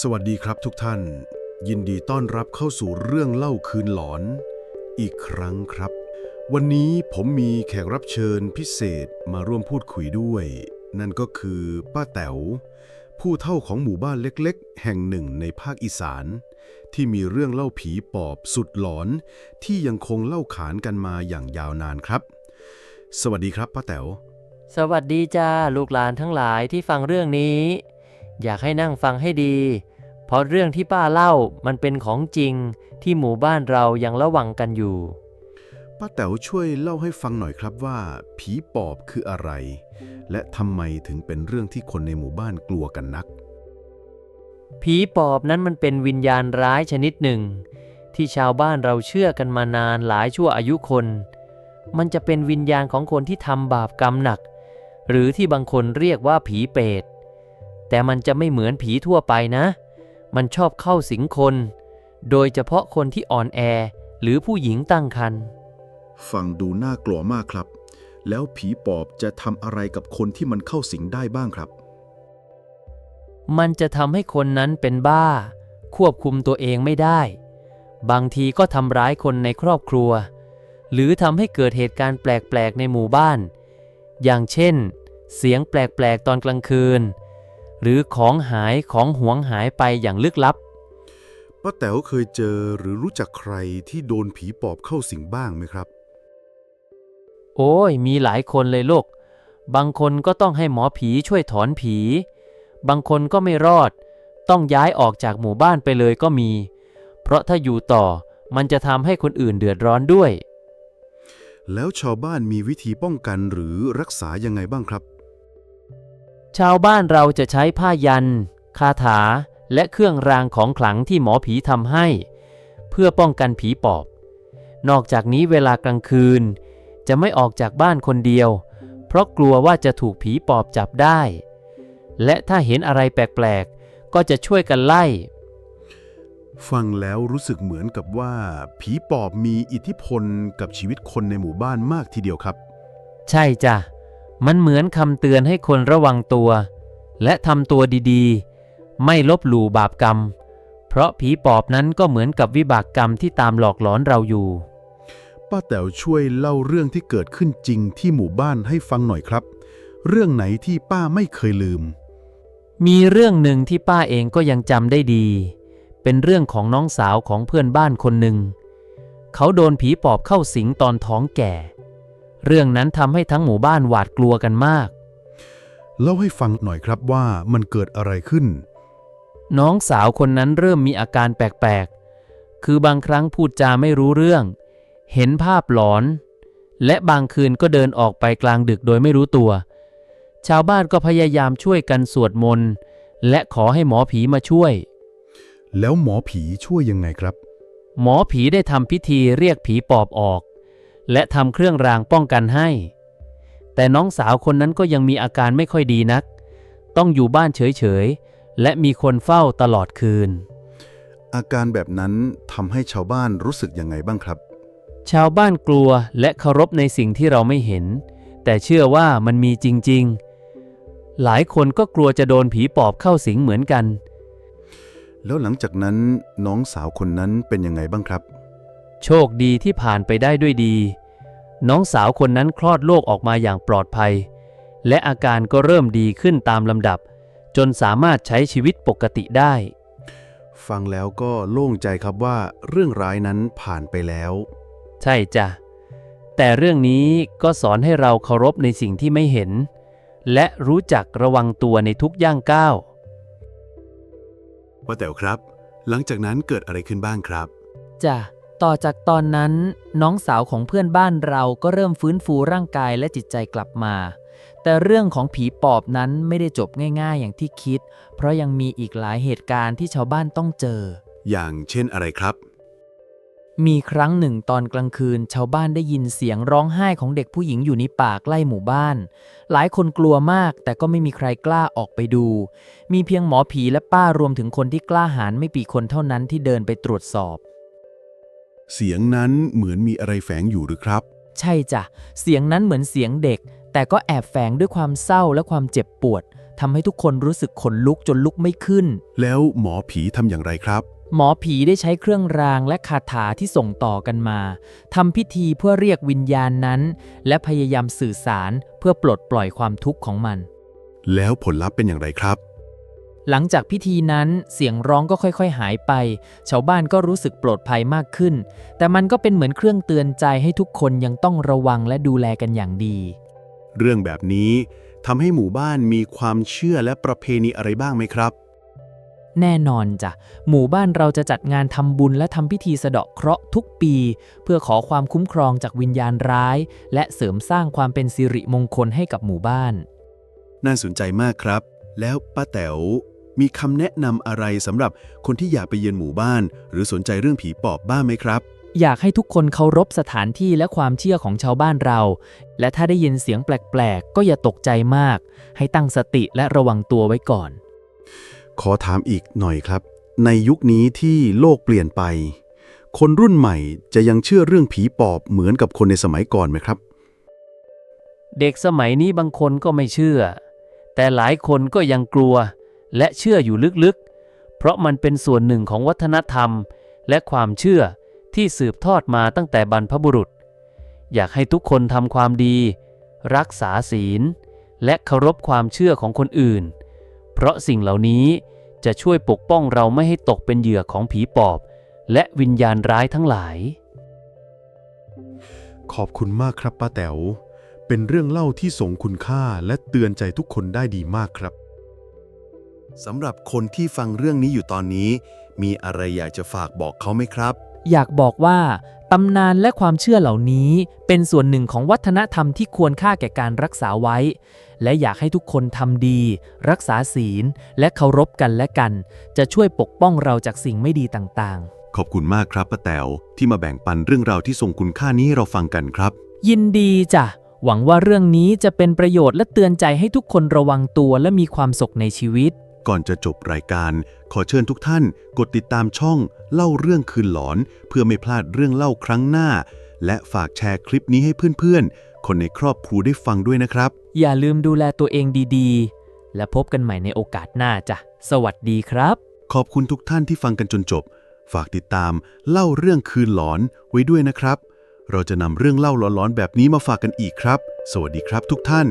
สวัสดีครับทุกท่าน ยินดีต้อนรับเข้าสู่เรื่องเล่าคืนหลอน อีกครั้งครับ วันนี้ผมมีแขกรับเชิญพิเศษมาร่วมพูดคุยด้วย นั่นก็คือป้าแต๋วผู้เท่าของหมู่บ้านเล็กๆ แห่งหนึ่งในภาคอีสาน ที่มีเรื่องเล่าผีปอบสุดหลอน ที่ยังคงเล่าขานกันมาอย่างยาวนานครับ สวัสดีครับป้าแต๋วสวัสดีจ้าลูกหลานทั้งหลายที่ฟังเรื่องนี้ อยากให้นั่งฟังให้ดี เพราะเรื่องที่ป้าเล่ามันเป็นของจริงที่หมู่บ้านเรายังระวังกันอยู่ ป้าแต๋วช่วยเล่าให้ฟังหน่อยครับว่า ผีปอบคืออะไร และทำไมถึงเป็นเรื่องที่คนในหมู่บ้านกลัวกันนัก ผีปอบนั้นมันเป็นวิญญาณร้ายชนิดหนึ่ง ที่ชาวบ้านเราเชื่อกันมานานหลายชั่วอายุคน มันจะเป็นวิญญาณของคนที่ทำบาปกรรมหนัก หรือที่บางคนเรียกว่าผีเปรต แต่มันจะไม่เหมือนผีทั่วไปนะ มันชอบเข้าสิงคน โดยเฉพาะคนที่อ่อนแอ หรือผู้หญิงตั้งครรภ์ฟังดูน่ากลัวมากครับ แล้วผีปอบจะทำอะไรกับคนที่มันเข้าสิงได้บ้างครับ มันจะทำให้คนนั้นเป็นบ้า ควบคุมตัวเองไม่ได้ บางทีก็ทำร้ายคนในครอบครัว หรือทำให้เกิดเหตุการณ์แปลกๆในหมู่บ้าน อย่างเช่น เสียงแปลกๆตอนกลางคืน หรือของหายของหวงหายไปอย่างลึกลับป้าแต๋วเคยเจอหรือรู้จักใครที่โดนผีปอบเข้าสิงบ้างไหมครับ โอ้ย มีหลายคนเลยลูก บางคนก็ต้องให้หมอผีช่วยถอนผี บางคนก็ไม่รอด ต้องย้ายออกจากหมู่บ้านไปเลยก็มี เพราะถ้าอยู่ต่อมันจะทำให้คนอื่นเดือดร้อนด้วย แล้วชาวบ้านมีวิธีป้องกันหรือรักษายังไงบ้างครับ ชาวบ้านเราจะใช้ผ้ายัน คาถา และเครื่องรางของขลังที่หมอผีทำให้ เพื่อป้องกันผีปอบ นอกจากนี้เวลากลางคืน จะไม่ออกจากบ้านคนเดียว เพราะกลัวว่าจะถูกผีปอบจับได้ และถ้าเห็นอะไรแปลกๆ ก็จะช่วยกันไล่ ฟังแล้วรู้สึกเหมือนกับว่า ผีปอบมีอิทธิพลกับชีวิตคนในหมู่บ้านมากทีเดียวครับ ใช่จ้ะ มันเหมือนคำเตือนให้คนระวังตัว และทำตัวดีๆ ไม่ลบหลู่บาปกรรม เพราะผีปอบนั้นก็เหมือนกับวิบากกรรมที่ตามหลอกหลอนเราอยู่ ป้าแต๋วช่วยเล่าเรื่องที่เกิดขึ้นจริงที่หมู่บ้านให้ฟังหน่อยครับ เรื่องไหนที่ป้าไม่เคยลืม มีเรื่องหนึ่งที่ป้าเองก็ยังจำได้ดี เป็นเรื่องของน้องสาวของเพื่อนบ้านคนหนึ่ง เขาโดนผีปอบเข้าสิงตอนท้องแก่ เรื่องนั้นทำให้ทั้งหมู่บ้านหวาดกลัวกันมาก เล่าให้ฟังหน่อยครับว่ามันเกิดอะไรขึ้น น้องสาวคนนั้นเริ่มมีอาการแปลกๆ คือบางครั้งพูดจาไม่รู้เรื่อง เห็นภาพหลอน และบางคืนก็เดินออกไปกลางดึกโดยไม่รู้ตัว ชาวบ้านก็พยายามช่วยกันสวดมนต์ และขอให้หมอผีมาช่วย แล้วหมอผีช่วยยังไงครับ หมอผีได้ทำพิธีเรียกผีปอบออก และทำเครื่องรางป้องกันให้ แต่น้องสาวคนนั้นก็ยังมีอาการไม่ค่อยดีนัก ต้องอยู่บ้านเฉยๆ และมีคนเฝ้าตลอดคืน อาการแบบนั้นทำให้ชาวบ้านรู้สึกยังไงบ้างครับ ชาวบ้านกลัวและเคารพในสิ่งที่เราไม่เห็น แต่เชื่อว่ามันมีจริงๆ หลายคนก็กลัวจะโดนผีปอบเข้าสิงเหมือนกัน แล้วหลังจากนั้นน้องสาวคนนั้นเป็นยังไงบ้างครับ โชคดีที่ผ่านไปได้ด้วยดี น้องสาวคนนั้นคลอดโลกออกมาอย่างปลอดภัย และอาการก็เริ่มดีขึ้นตามลำดับ จนสามารถใช้ชีวิตปกติได้ ฟังแล้วก็โล่งใจครับว่าเรื่องร้ายนั้นผ่านไปแล้ว ใช่จ้ะ แต่เรื่องนี้ก็สอนให้เราเคารพในสิ่งที่ไม่เห็น และรู้จักระวังตัวในทุกย่างก้าว ป้าแต๋วครับ หลังจากนั้นเกิดอะไรขึ้นบ้างครับ จ้ะ ต่อจากตอนนั้นน้องสาวของเพื่อนบ้านเราก็เริ่มฟื้นฟูร่างกายและจิตใจกลับมา แต่เรื่องของผีปอบนั้นไม่ได้จบง่ายๆอย่างที่คิด เพราะยังมีอีกหลายเหตุการณ์ที่ชาวบ้านต้องเจอ อย่างเช่นอะไรครับ มีครั้งหนึ่งตอนกลางคืน ชาวบ้านได้ยินเสียงร้องไห้ของเด็กผู้หญิงอยู่ในป่าใกล้หมู่บ้าน หลายคนกลัวมากแต่ก็ไม่มีใครกล้าออกไปดู มีเพียงหมอผีและป้ารวมถึงคนที่กล้าหาญไม่ปีคนเท่านั้นที่เดินไปตรวจสอบ เสียงนั้นเหมือนมีอะไรแฝงอยู่หรือครับ ใช่จ้ะ เสียงนั้นเหมือนเสียงเด็ก แต่ก็แอบแฝงด้วยความเศร้าและความเจ็บปวดทำให้ทุกคนรู้สึกขนลุกจนลุกไม่ขึ้น แล้วหมอผีทำอย่างไรครับ หมอผีได้ใช้เครื่องรางและคาถาที่ส่งต่อกันมาทำพิธีเพื่อเรียกวิญญาณนั้น และพยายามสื่อสารเพื่อปลดปล่อยความทุกข์ของมัน แล้วผลลัพธ์เป็นอย่างไรครับ หลังจากพิธีนั้นเสียงร้องก็ค่อยๆหายไป ชาวบ้านก็รู้สึกปลอดภัยมากขึ้น แต่มันก็เป็นเหมือนเครื่องเตือนใจให้ทุกคนยังต้องระวังและดูแลกันอย่างดี เรื่องแบบนี้ทำให้หมู่บ้านมีความเชื่อและประเพณีอะไรบ้างไหมครับ แน่นอนจ้ะ หมู่บ้านเราจะจัดงานทำบุญและทำพิธีสะเดาะเคราะห์ทุกปี เพื่อขอความคุ้มครองจากวิญญาณร้าย และเสริมสร้างความเป็นสิริมงคลให้กับหมู่บ้าน น่าสนใจมากครับ แล้วป้าแต๋ว มีคำแนะนำอะไรสำหรับคนที่อยากไปเยือนหมู่บ้าน หรือสนใจเรื่องผีปอบบ้างไหมครับ อยากให้ทุกคนเคารพสถานที่และความเชื่อของชาวบ้านเรา และถ้าได้ยินเสียงแปลกๆ ก็อย่าตกใจมาก ให้ตั้งสติและระวังตัวไว้ก่อน ขอถามอีกหน่อยครับ ในยุคนี้ที่โลกเปลี่ยนไป คนรุ่นใหม่จะยังเชื่อเรื่องผีปอบเหมือนกับคนในสมัยก่อนไหมครับ เด็กสมัยนี้บางคนก็ไม่เชื่อ แต่หลายคนก็ยังกลัว และเชื่ออยู่ลึกๆ เพราะมันเป็นส่วนหนึ่งของวัฒนธรรม และความเชื่อที่สืบทอดมาตั้งแต่บรรพบุรุษ อยากให้ทุกคนทำความดี รักษาศีล และเคารพความเชื่อของคนอื่น เพราะสิ่งเหล่านี้จะช่วยปกป้องเราไม่ให้ตกเป็นเหยื่อของผีปอบ และวิญญาณร้ายทั้งหลาย ขอบคุณมากครับป้าแต๋ว เป็นเรื่องเล่าที่ทรงคุณค่าและเตือนใจทุกคนได้ดีมากครับ สำหรับคนที่ฟังเรื่องนี้อยู่ตอนนี้ มีอะไรอยากจะฝากบอกเขาไหมครับ อยากบอกว่า ตำนานและความเชื่อเหล่านี้เป็นส่วนหนึ่งของวัฒนธรรมที่ควรค่าแก่การรักษาไว้ และอยากให้ทุกคนทำดี รักษาศีล และเคารพกันและกัน จะช่วยปกป้องเราจากสิ่งไม่ดีต่างขอบคุณมากครับป้าแต๋วที่มาแบ่งปันเรื่องราวที่ทรงคุณค่านี้ให้เราฟังกันครับๆยินดีจ้ะ หวังว่าเรื่องนี้จะเป็นประโยชน์และเตือนใจให้ทุกคนระวังตัวและมีความสุขในชีวิต ก่อนจะจบรายการ ขอเชิญทุกท่านกดติดตามช่องเล่าเรื่องคืนหลอน เพื่อไม่พลาดเรื่องเล่าครั้งหน้า และฝากแชร์คลิปนี้ให้เพื่อนๆ คนในครอบครัวได้ฟังด้วยนะครับ อย่าลืมดูแลตัวเองดีๆ และพบกันใหม่ในโอกาสหน้าจ้ะ สวัสดีครับ ขอบคุณทุกท่านที่ฟังกันจนจบ ฝากติดตามเล่าเรื่องคืนหลอนไว้ด้วยนะครับ เราจะนำเรื่องเล่าหลอนๆแบบนี้มาฝากกันอีกครับ สวัสดีครับทุกท่าน